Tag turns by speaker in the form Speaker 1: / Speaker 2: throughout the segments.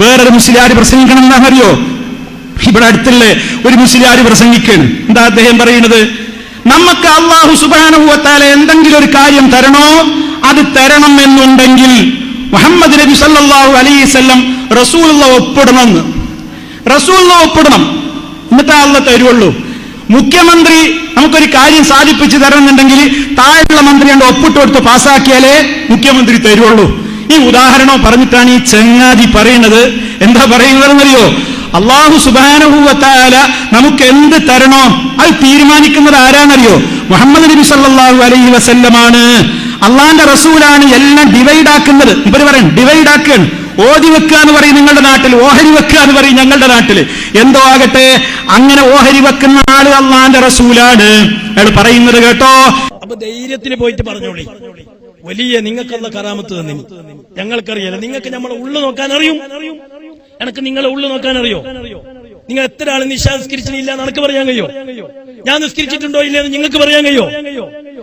Speaker 1: വേറൊരു മുസ്ലിയാർ പ്രസംഗിക്കണം എന്താണെന്നറിയോ ഇവിടെ അടുത്തുള്ള ഒരു മുസ്ലിയാർ പ്രസംഗിക്കണം. എന്താ അദ്ദേഹം പറയുന്നത്? നമുക്ക് അള്ളാഹു സുബാനുഭവത്താലെ എന്തെങ്കിലും ഒരു കാര്യം തരണോ? അത് തരണം എന്നുണ്ടെങ്കിൽ മുഹമ്മദ് നബി സല്ലാഹു അലൈസല്ലം റസൂലുള്ള ഒപ്പിടണമെന്ന്. റസൂലുള്ള ഒപ്പിടണം. എന്നിട്ടാ അള്ള തരുള്ളൂ മുഖ്യമന്ത്രി നമുക്കൊരു കാര്യം സാധിപ്പിച്ചു തരണമെന്നുണ്ടെങ്കിൽ താഴെയുള്ള മന്ത്രി കണ്ട് ഒപ്പിട്ട് കൊടുത്ത് പാസ്സാക്കിയാലേ മുഖ്യമന്ത്രി തരുള്ളൂ ഈ ഉദാഹരണം പറഞ്ഞിട്ടാണ് ഈ ചങ്ങാതി പറയുന്നത് എന്താ പറയുന്നതെന്നറിയോ? അള്ളാഹു സുബാനുഭൂവത്തായ നമുക്ക് എന്ത് തരണോ അത് തീരുമാനിക്കുന്നത് ആരാണെന്നറിയോ മുഹമ്മദ് നബി സല്ലാഹു അലൈഹി വസല്ലമാണ്. അള്ളാന്റെ റസൂലാണ് എല്ലാം ഡിവൈഡ് ആക്കുന്നത്. ഇവർ പറയും ഡിവൈഡ് ആക്കുകയാണ്. ഓതി വെക്കുക എന്ന് പറയും നിങ്ങളുടെ നാട്ടിൽ ഓഹരി വെക്കുക എന്ന് പറയും ഞങ്ങളുടെ നാട്ടിൽ എന്തോ ആകട്ടെ അങ്ങനെ ഓഹരി വെക്കുന്ന ആൾ അള്ളാന്റെ റസൂലാണ്. അയാൾ പറയുന്നത് കേട്ടോ.
Speaker 2: അപ്പൊ ധൈര്യത്തിന് പോയിട്ട് പറഞ്ഞോളി. വലിയ നിങ്ങൾക്കുള്ള കറാമത്ത് തന്നെ. ഞങ്ങൾക്കറിയാലോ നിങ്ങൾക്ക് നമ്മളെ ഉള്ളു നോക്കാൻ അറിയും. എനക്ക് നിങ്ങളെ ഉള്ളു നോക്കാൻ അറിയോ? നിങ്ങൾ എത്ര ആൾ നിശാസ്കരിച്ചിട്ടില്ല എനക്ക് പറയാൻ കഴിയോ? ഞാൻ നിസ്കരിച്ചിട്ടുണ്ടോ ഇല്ലെന്ന് നിങ്ങൾക്ക് പറയാൻ കഴിയോ?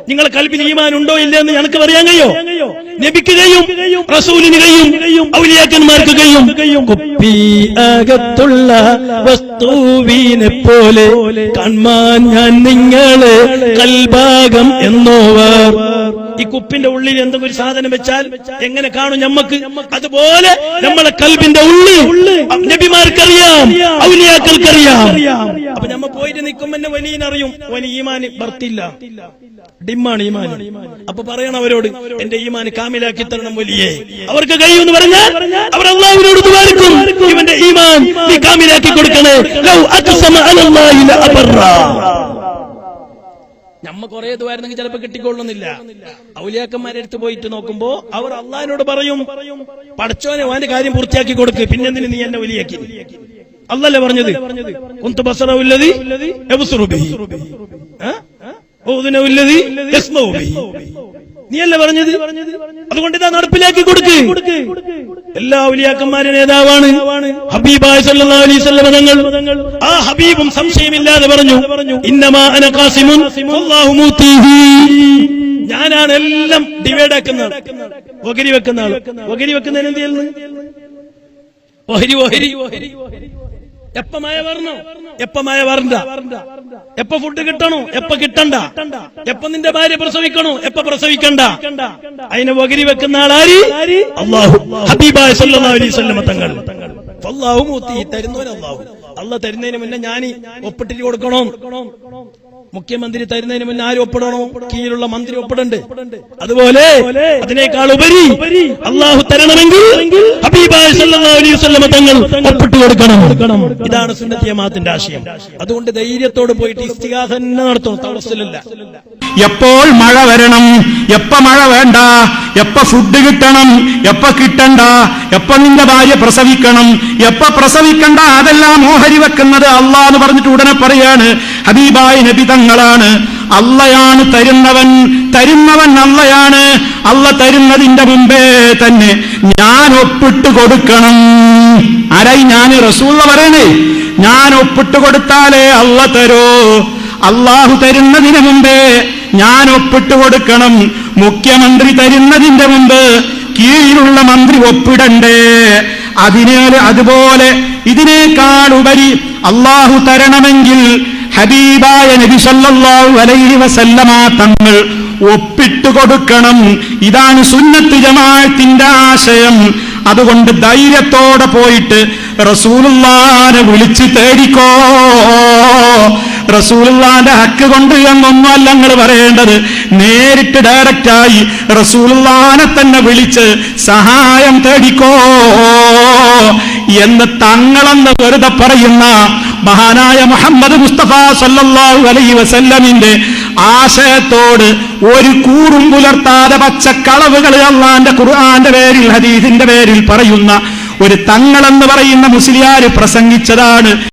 Speaker 2: നിങ്ങളെ കൽപ്പിൽ ഈമാൻ ഉണ്ടോ ഇല്ലെന്ന് എനിക്ക് പറയാൻ കഴിയോ? നബിക്ക് റസൂലിന് കഴിയും ഔലിയാക്കന്മാർക്ക് കഴിയും. കുപ്പി അകത്തുള്ള വസ്തുവിനെ പോലെ കൺമാൻ ഞാൻ നിങ്ങളെ കൽഭാഗം എന്നോവർ ഈ കുപ്പിന്റെ ഉള്ളിൽ എന്തെങ്കിലും ഒരു സാധനം വെച്ചാൽ എങ്ങനെ കാണും ഞമ്മക്ക്? അതുപോലെ നമ്മളെ കൽബിന്റെ ഉള്ളിൽ നബിമാർക്കറിയാം ഔലിയാക്കൾക്കറിയാം. അപ്പൊ നമ്മ പോയിട്ട് നിൽക്കുമ്പോ എന്നെ വലിയനറിയും വലിയ ഈമാന് ഭർത്തില്ല ഡിമ്മാണ് ഈമാൻ അപ്പൊ പറയണം അവരോട് എന്റെ ഈമാന് കാമിലാക്കി തരണം വലിയേ. അവർക്ക് കഴിയുമെന്ന് പറഞ്ഞാൽ അവർ അള്ളാഹുവിനോട് ദുബാരിക്കും ഇവന്റെ ഈമാൻ നീ കാമിലാക്കി കൊടുക്കണേ. ലൗ അക്സമ അലല്ലാഹി ലഅബറ നമ്മ കുറെ ദ്വാരുന്നെങ്കിൽ ചിലപ്പോ കിട്ടിക്കൊള്ളുന്നില്ല ഔലിയാക്കന്മാരെ അടുത്ത് പോയിട്ട് നോക്കുമ്പോ അവർ അള്ളഹാനോട് പറയും പഠിച്ചോനെ അവന്റെ കാര്യം പൂർത്തിയാക്കി കൊടുക്ക് പിന്നെന്തിന് നീ എന്നെ വലിയാക്കി അല്ലല്ലേ പറഞ്ഞത് കുന്തു ബസറവില്ലതി യബ്സുറു ബിഹി. ഊദുനവുല്ലതി യസ്മഉ. നീയല്ലേ പറഞ്ഞത്? അതുകൊണ്ട് ഇതാ നടപ്പിലാക്കി കൊടുക്ക്. എല്ലാ ഉലിയാക്കന്മാരെ നേതാവാണ് ഹബീബായ തങ്ങൾ. ആ ഹബീബും സംശയമില്ലാതെ പറഞ്ഞു ഇന്നമാ ഞാനാണ് എല്ലാം ഡിവൈഡ് ആക്കുന്ന ഒകരി വെക്കുന്ന ആൾ ഒഹരി വെക്കുന്നതിന് എന്ത് ചെയ്യുന്നു? ഓഹരി ഓഹരി എപ്പ മഴ വരണോ? എപ്പ മഴ വരണ്ട? എപ്പ ഫുഡ് കിട്ടണോ? എപ്പ കിട്ടണ്ട? എപ്പ നിന്റെ ഭാര്യ പ്രസവിക്കണോ? എപ്പ പ്രസവിക്കണ്ട? അതിനെ വകരി വെക്കുന്ന ആളാരി? അള്ളാഹു. ഹബീബായ തങ്ങൾ. അള്ളാഹു മൂത്തി തരുന്നവൻ അള്ളാഹു അള്ളാഹ് തരുന്നതിന് മുന്നേ ഞാൻ ഒപ്പിട്ടിട്ട് കൊടുക്കണോ. മുഖ്യമന്ത്രി തരുന്നതിന് മുന്നേ ആര് ഒപ്പിടണോ? കീഴിലുള്ള മന്ത്രി ഒപ്പിടണ്ട്. അതുപോലെ അതിനേക്കാൾ ഉപരി അള്ളാഹു തരണമെങ്കിൽ തങ്ങൾ ഒപ്പിട്ട് കൊടുക്കണം. ഇതാണ് സുന്നത്തിയമാത്തിന്റെ ആശയം. അതുകൊണ്ട് ധൈര്യത്തോട് പോയിട്ട് ഇസ്തിഹാസ തന്നെ നടത്തണം. തടസ്സിലല്ല
Speaker 1: എപ്പോൾ മഴ വരണം? എപ്പ മഴ വേണ്ട? എപ്പ ഫുഡ് കിട്ടണം എപ്പ കിട്ടണ്ട എപ്പ നിന്റെ ഭാര്യ പ്രസവിക്കണം എപ്പ പ്രസവിക്കണ്ട അതെല്ലാം ഓഹരി വെക്കുന്നത് അള്ളാ എന്ന് പറഞ്ഞിട്ട് ഉടനെ പറയാണ് ഹബീബായ നബി തങ്ങളാണ്. അള്ളയാണ് തരുന്നവൻ തരുന്നവൻ അള്ളയാണ്. അള്ള തരുന്നതിന്റെ മുമ്പേ തന്നെ ഞാൻ ഒപ്പിട്ട് കൊടുക്കണം. ആരായി? ഞാൻ റസൂള്ള പറയണേ. ഞാൻ ഒപ്പിട്ട് കൊടുത്താലേ അള്ള തരോ. അള്ളാഹു തരുന്നതിന് മുമ്പേ ഞാൻ ഒപ്പിട്ട് കൊടുക്കണം. മുഖ്യമന്ത്രി തരുന്നതിന്റെ മുമ്പ് കീഴിലുള്ള മന്ത്രി ഒപ്പിടണ്ടേ. അതിനാൽ അതുപോലെ ഇതിനേക്കാൾ ഉപരി അള്ളാഹു തരണമെങ്കിൽ ഹബീബായ നബി സല്ലല്ലാഹു അലൈഹി വസല്ലമ തങ്ങൾ ഒപ്പിട്ട് കൊടുക്കണം. ഇതാണ് സുന്നത്ത് ജമാഅത്തിന്റെ ആശയം. അതുകൊണ്ട് ധൈര്യത്തോടെ പോയിട്ട് റസൂലുള്ളാനെ വിളിച്ച് തേടിക്കോ. റസൂലുള്ളാന്റെ ഹക്ക് കൊണ്ട് എന്നൊന്നുമല്ല നിങ്ങൾ പറയേണ്ടത്. നേരിട്ട് ഡയറക്റ്റായി റസൂലുള്ളാനെ തന്നെ വിളിച്ച് സഹായം തേടിക്കോ എന്ന് തങ്ങളെന്ന് വെറുതെ പറയുന്ന മഹാനായ മുഹമ്മദ് മുസ്തഫ സല്ലല്ലാഹു അലൈഹി വസല്ലമിന്റെ ആശയത്തോട് ഒരു കൂറും പുലർത്താതെ പച്ചക്കളവുകൾ അള്ളാന്റെ ഖുർആന്റെ പേരിൽ ഹദീസിന്റെ പേരിൽ പറയുന്ന ഒരു തങ്ങളെന്ന് പറയുന്ന മുസ്ലിയാര് പ്രസംഗിച്ചതാണ്.